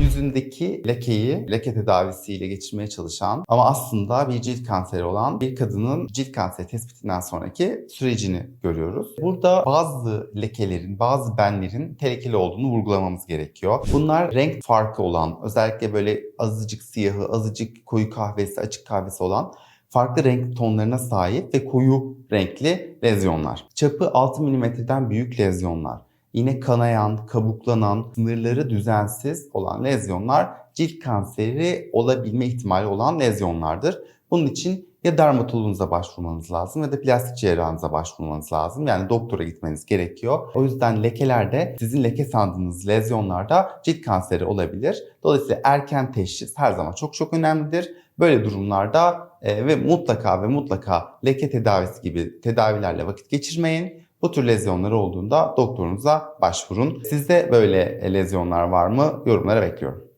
yüzündeki lekeyi leke tedavisiyle geçirmeye çalışan ama aslında bir cilt kanseri olan bir kadının cilt kanseri tespitinden sonraki sürecini görüyoruz. Burada bazı lekelerin, bazı benlerin tehlikeli olduğunu vurgulamamız gerekiyor. Bunlar renk farkı olan, özellikle böyle azıcık siyahı, azıcık koyu kahvesi, açık kahvesi olan farklı renk tonlarına sahip ve koyu renkli lezyonlar. Çapı 6 mm'den büyük lezyonlar. Yine kanayan, kabuklanan, sınırları düzensiz olan lezyonlar cilt kanseri olabilme ihtimali olan lezyonlardır. Bunun için ya dermatoloğunuza başvurmanız lazım ya da plastik cerrahınıza başvurmanız lazım. Yani doktora gitmeniz gerekiyor. O yüzden lekelerde sizin leke sandığınız lezyonlarda cilt kanseri olabilir. Dolayısıyla erken teşhis her zaman çok çok önemlidir. Böyle durumlarda e, ve mutlaka ve mutlaka leke tedavisi gibi tedavilerle vakit geçirmeyin. Bu tür lezyonları olduğunda doktorunuza başvurun. Sizde böyle lezyonlar var mı? Yorumlara bekliyorum.